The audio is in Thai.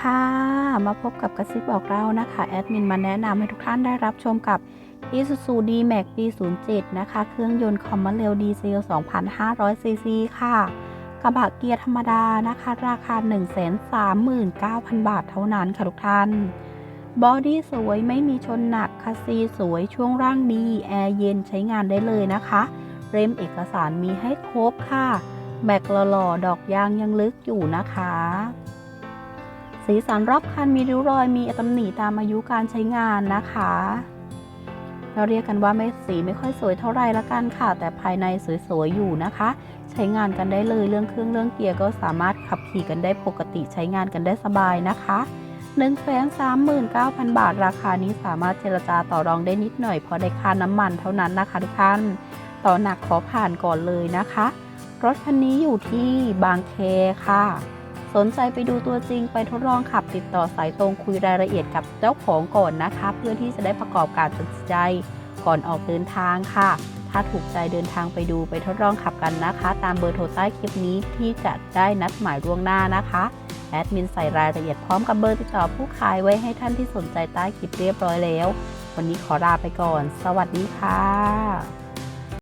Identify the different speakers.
Speaker 1: ค่ะ มาพบกับกระซิบบอกเรานะคะ แอดมินมาแนะนำให้ทุกท่านได้รับชมกับ Isuzu D-Max D07 นะคะ เครื่องยนต์คอมมอนเรลดีเซล 2,500ซีซีค่ะ กระบะเกียร์ธรรมดานะคะ ราคา 139,000 บาทเท่านั้นค่ะทุกท่าน บอดี้สวยไม่มีชนหนักคัสซีสวยช่วงร่างดี แอร์เย็นใช้งานได้เลยนะคะเรมเอกสารมีให้ครบค่ะ แม็กหล่อๆดอกยางยังลึกอยู่นะคะ สีสันรอบคันมีริ้วรอยมีตำหนิตามอายุการใช้งานนะคะ เราเรียกกันว่าไม่สีไม่ค่อยสวยเท่าไรละกันค่ะ แต่ภายในสวยๆอยู่นะคะ ใช้งานกันได้เลยเรื่องเครื่องเรื่องเกียร์ก็สามารถขับขี่กันได้ปกติใช้งานกันได้สบายนะคะ1นึ่งแสนสามหมื่นเก้าพันบาท ราคานี้สามารถเจรจาต่อรองได้นิดหน่อยพราะได้ค่าน้ำมันเท่านั้นนะคะทุกท่านต่อหนักขอผ่านก่อนเลยนะคะ รถคันนี้อยู่ที่บางแคค่ะ สนใจไปดูตัวจริงไปทดลองขับติดต่อสายตรงคุยรายละเอียดกับเจ้าของก่อนนะคะ เพื่อที่จะได้ประกอบการตัดสินใจก่อนออกเดินทางค่ะ ถ้าถูกใจเดินทางไปดูไปทดลองขับกันนะคะ ตามเบอร์โทรใต้คลิปนี้ที่จะได้นัดหมายล่วงหน้านะคะแอดมินใส่รายละเอียดพร้อมกับเบอร์ติดต่อผู้ขายไว้ให้ท่านที่สนใจใต้คลิปเรียบร้อยแล้ว วันนี้ขอลาไปก่อน สวัสดีค่ะ